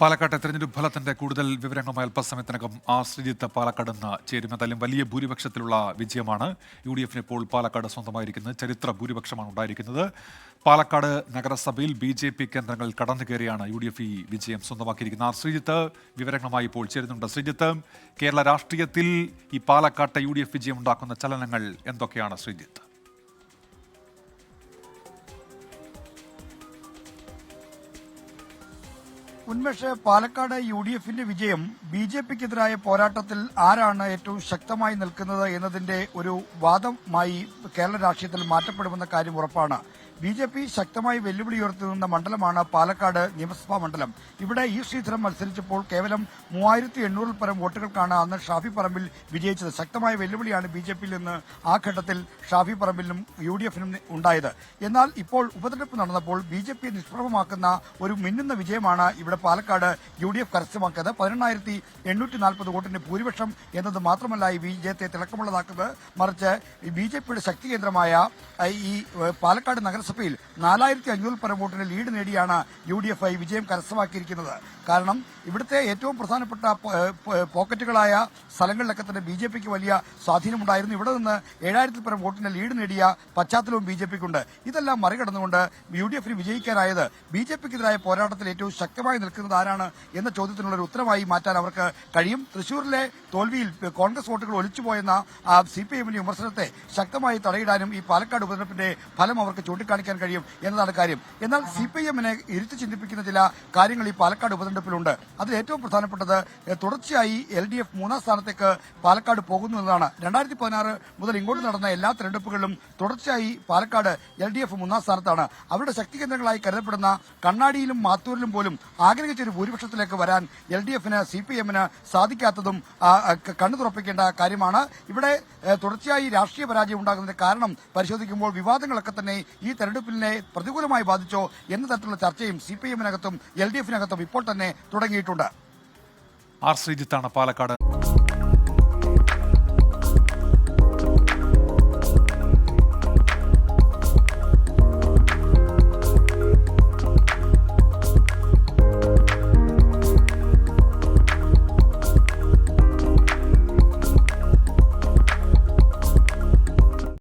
പാലക്കാട്ടെ തെരഞ്ഞെടുപ്പ് ഫലത്തിന്റെ കൂടുതൽ വിവരങ്ങളുമായി അല്പസമയത്തിനകം ആ ശ്രീജിത്ത് പാലക്കാട് നിന്ന് ചേരും. വലിയ ഭൂരിപക്ഷത്തിലുള്ള വിജയമാണ് യു ഡി എഫിന് ഇപ്പോൾ പാലക്കാട് സ്വന്തമായിരിക്കുന്നത്. ചരിത്ര ഭൂരിപക്ഷമാണ് ഉണ്ടായിരിക്കുന്നത്. പാലക്കാട് നഗരസഭയിൽ ബി ജെ പി കേന്ദ്രങ്ങൾ കടന്നു കയറിയാണ് യു ഡി എഫ് ഈ വിജയം സ്വന്തമാക്കിയിരിക്കുന്നത്. ആ ശ്രീജിത്ത് വിവരങ്ങളുമായി ഇപ്പോൾ ചേരുന്നുണ്ട്. ശ്രീജിത്ത് കേരള രാഷ്ട്രീയത്തിൽ ഈ പാലക്കാട്ടെ യു ഡി എഫ് വിജയം ഉണ്ടാക്കുന്ന ചലനങ്ങൾ എന്തൊക്കെയാണ് ശ്രീജിത്ത്? ഉന്മേഷ് പാലക്കാട് യു ഡി എഫിന്റെ വിജയം ബി ജെ പിക്കെതിരായ പോരാട്ടത്തിൽ ആരാണ് ഏറ്റവും ശക്തമായി നിൽക്കുന്നത് എന്നതിന്റെ ഒരു വാദമായി കേരള രാഷ്ട്രീയത്തിൽ മാറ്റപ്പെടുമെന്ന കാര്യം ഉറപ്പാണ്. ബി ജെ പി ശക്തമായി വെല്ലുവിളി ഉയർത്തുന്ന മണ്ഡലമാണ് പാലക്കാട് നിയമസഭാ മണ്ഡലം. ഇവിടെ ഈ ശ്രീധരൻ മത്സരിച്ചപ്പോൾ കേവലം മൂവായിരത്തി എണ്ണൂറിൽ പരം വോട്ടുകൾക്കാണ് അന്ന് ഷാഫി പറമ്പിൽ വിജയിച്ചത്. ശക്തമായ വെല്ലുവിളിയാണ് ബി ജെ പിയിൽ നിന്ന് ആ ഘട്ടത്തിൽ ഷാഫി പറമ്പിലും യു ഡി എഫിനും ഉണ്ടായത്. എന്നാൽ ഇപ്പോൾ ഉപതെരഞ്ഞെടുപ്പ് നടന്നപ്പോൾ ബി ജെ പി നിഷ്പ്രഭമാക്കുന്ന ഒരു മിന്നുന്ന വിജയമാണ് ഇവിടെ പാലക്കാട് യു ഡി എഫ് കരസ്ഥമാക്കിയത്. പതിനെണ്ണായിരത്തി എണ്ണൂറ്റി നാൽപ്പത് വോട്ടിന്റെ ഭൂരിപക്ഷം എന്നത് മാത്രമല്ല ഈ വിജയത്തെ തിളക്കമുള്ളതാക്കുന്നത്. മറിച്ച് ബി ജെ പിയുടെ ശക്തി കേന്ദ്രമായ ഈ പാലക്കാട് പാലക്കാട് നഗരസഭയിൽ നാലായിരത്തി അഞ്ഞൂറ് വോട്ടിന് ലീഡ് നേടിയാണ് യു ഡി എഫ് ഐ വിജയം കരസ്ഥമാക്കിയിരിക്കുന്നത്. കാരണം ഇവിടുത്തെ ഏറ്റവും പ്രധാനപ്പെട്ട പോക്കറ്റുകളായ സ്ഥലങ്ങളിലൊക്കെ തന്നെ ബി ജെ പിക്ക് വലിയ സ്വാധീനമുണ്ടായിരുന്നു. ഇവിടെ നിന്ന് ഏഴായിരത്തിൽ പരം വോട്ടിന്റെ ലീഡ് നേടിയ പശ്ചാത്തലവും ബി ജെ പിക്കുണ്ട് ഇതെല്ലാം മറികടന്നുകൊണ്ട് യു ഡി എഫിന് വിജയിക്കാനായത് ബി ജെ പിക്കെതിരായ പോരാട്ടത്തിൽ ഏറ്റവും ശക്തമായി നിൽക്കുന്നത് ആരാണ് എന്ന ചോദ്യത്തിനുള്ള ഒരു ഉത്തരമായി മാറ്റാൻ അവർക്ക് കഴിയും. തൃശൂരിലെ തോൽവിയിൽ കോൺഗ്രസ് വോട്ടുകൾ ഒലിച്ചുപോയെന്ന സി പി എമ്മിന്റെ വിമർശനത്തെ ശക്തമായി തടയിടാനും ഈ പാലക്കാട് ഉപതെരഞ്ഞെടുപ്പിന്റെ ഫലം അവർക്ക് ചൂണ്ടിക്കാണിക്കാൻ കഴിയും എന്നതാണ് കാര്യം. എന്നാൽ സി പി എമ്മിനെ ഇരുത്തി ചിന്തിപ്പിക്കുന്ന ചില കാര്യങ്ങൾ ഈ പാലക്കാട് ഉപതെരഞ്ഞെടുപ്പിലുണ്ട്. അതിൽ ഏറ്റവും പ്രധാനപ്പെട്ടത് തുടർച്ചയായി എൽ ഡി എഫ് മൂന്നാം സ്ഥാനത്തേക്ക് പാലക്കാട് പോകുന്നു എന്നതാണ്. രണ്ടായിരത്തി പതിനാറ് മുതൽ ഇങ്ങോട്ട് നടന്ന എല്ലാ തെരഞ്ഞെടുപ്പുകളിലും തുടർച്ചയായി പാലക്കാട് എൽ ഡി എഫ് മൂന്നാം സ്ഥാനത്താണ്. അവരുടെ ശക്തി കേന്ദ്രങ്ങളായി കരുതപ്പെടുന്ന കണ്ണാടിയിലും മാത്തൂരിലും പോലും ആഗ്രഹിച്ച ഒരു ഭൂരിപക്ഷത്തിലേക്ക് വരാൻ എൽ ഡി എഫിന് സി പി എമ്മിന് സാധിക്കാത്തതും കണ്ണു തുറപ്പിക്കേണ്ട കാര്യമാണ്. ഇവിടെ തുടർച്ചയായി രാഷ്ട്രീയ പരാജയം ഉണ്ടാകുന്നതിന്റെ കാരണം പരിശോധിക്കുമ്പോൾ വിവാദങ്ങളൊക്കെ തന്നെ ഈ തെരഞ്ഞെടുപ്പിനെ പ്രതികൂലമായി ബാധിച്ചോ എന്ന തരത്തിലുള്ള ചർച്ചയും സി പി എമ്മിനകത്തും എൽ ഡി എഫിനകത്തും ഇപ്പോൾ തന്നെ തുടങ്ങിയിട്ടുണ്ട്. ആർ ശ്രീജിത്താണ് പാലക്കാട്.